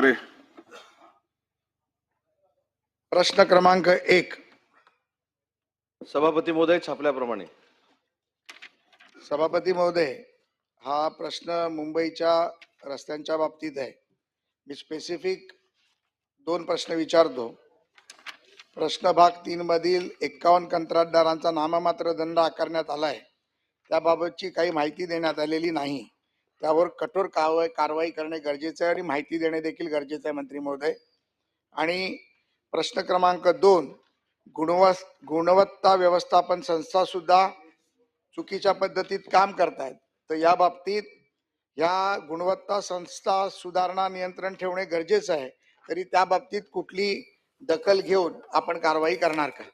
उत्तरे प्रश्न क्रमांक एक. सभापती महोदय छापल्याप्रमाणे. सभापती महोदय हा प्रश्न मुंबईच्या रस्त्यांच्या बाबतीत आहे. मी स्पेसिफिक दोन प्रश्न विचारतो. प्रश्न भाग तीन मधील एक्कावन्न कंत्राटदारांचा नाममात्र दंड आकारण्यात आलाय. त्याबाबतची काही माहिती देण्यात आलेली नाही. त्यावर कठोर कारवाई कारवाई करणे गरजेचे आहे आणि माहिती देणे देखील गरजेचं आहे मंत्री महोदय. आणि प्रश्न क्रमांक दोन गुणव गुणवत्ता व्यवस्थापन संस्था सुद्धा चुकीच्या पद्धतीत काम करतायत. तर या बाबतीत या गुणवत्ता संस्था सुधारणा नियंत्रण ठेवणे गरजेचं आहे. तरी त्या बाबतीत कुठली दखल घेऊन आपण कारवाई करणार का?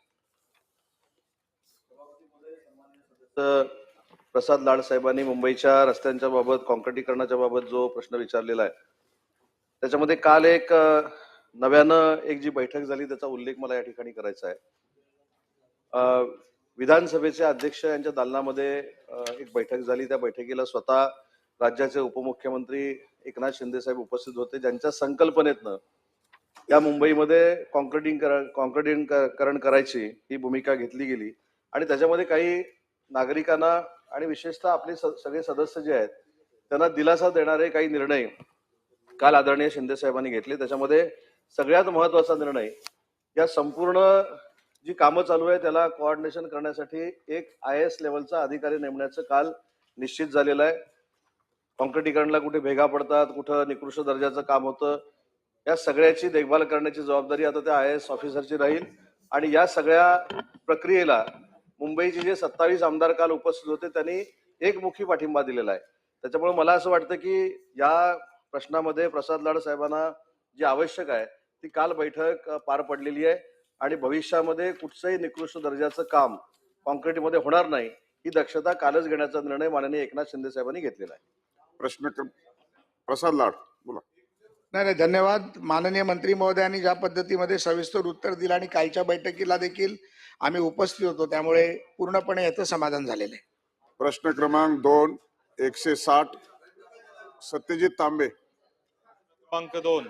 तर प्रसाद लाड साहेबांनी मुंबईच्या रस्त्यांच्या बाबत कॉन्क्रिटीकरणाच्या बाबत जो प्रश्न विचारलेला आहे त्याच्यामध्ये काल एक नव्यानं एक जी बैठक झाली त्याचा उल्लेख मला या ठिकाणी करायचा आहे. विधानसभेचे अध्यक्ष यांच्या दालनामध्ये एक बैठक झाली. त्या बैठकीला स्वतः राज्याचे उपमुख्यमंत्री एकनाथ शिंदे साहेब उपस्थित होते ज्यांच्या संकल्पनेतनं या मुंबईमध्ये कॉन्क्रिटिंग कॉन्क्रिटीकरण करायची ही भूमिका घेतली गेली. आणि त्याच्यामध्ये काही नागरिकांना आणि विशेषतः आपले सगळे सदस्य जे आहेत त्यांना दिलासा देणारे काही निर्णय काल आदरणीय शिंदे साहेबांनी घेतले. त्याच्यामध्ये सगळ्यात महत्त्वाचा निर्णय या संपूर्ण जी कामं चालू आहे त्याला कोऑर्डिनेशन करण्यासाठी एक आय एस लेवलचा अधिकारी नेमण्याचं काल निश्चित झालेलं आहे. कॉन्क्रिटीकरणला कुठे भेगा पडतात कुठं निकृष्ट दर्जाचं काम होतं या सगळ्याची देखभाल करण्याची जबाबदारी आता त्या आय एस ऑफिसरची राहील. आणि या सगळ्या प्रक्रियेला मुंबईचे जे सत्तावीस आमदार काल उपस्थित होते त्यांनी एकमुखी पाठिंबा दिलेला आहे. त्याच्यामुळे मला असं वाटतं की या प्रश्नामध्ये प्रसाद लाड साहेबांना जी आवश्यक आहे ती काल बैठक पार पडलेली आहे आणि भविष्यामध्ये कुठचंही निकृष्ट दर्जाचं काम कॉन्क्रीटमध्ये होणार नाही ही दक्षता कालच घेण्याचा निर्णय माननीय एकनाथ शिंदे साहेबांनी घेतलेला आहे. प्रश्न प्रसाद लाड. नाही नाही धन्यवाद. माननीय मंत्री महोदयांनी ज्या पद्धतीमध्ये सविस्तर उत्तर दिलं आणि कालच्या बैठकीला देखील आम्ही उपस्थित होतो त्यामुळे पूर्णपणे याचं समाधान झालेलं आहे. प्रश्न क्रमांक दोन एकशे साठ सत्यजित तांबे. क्रमांक दोन.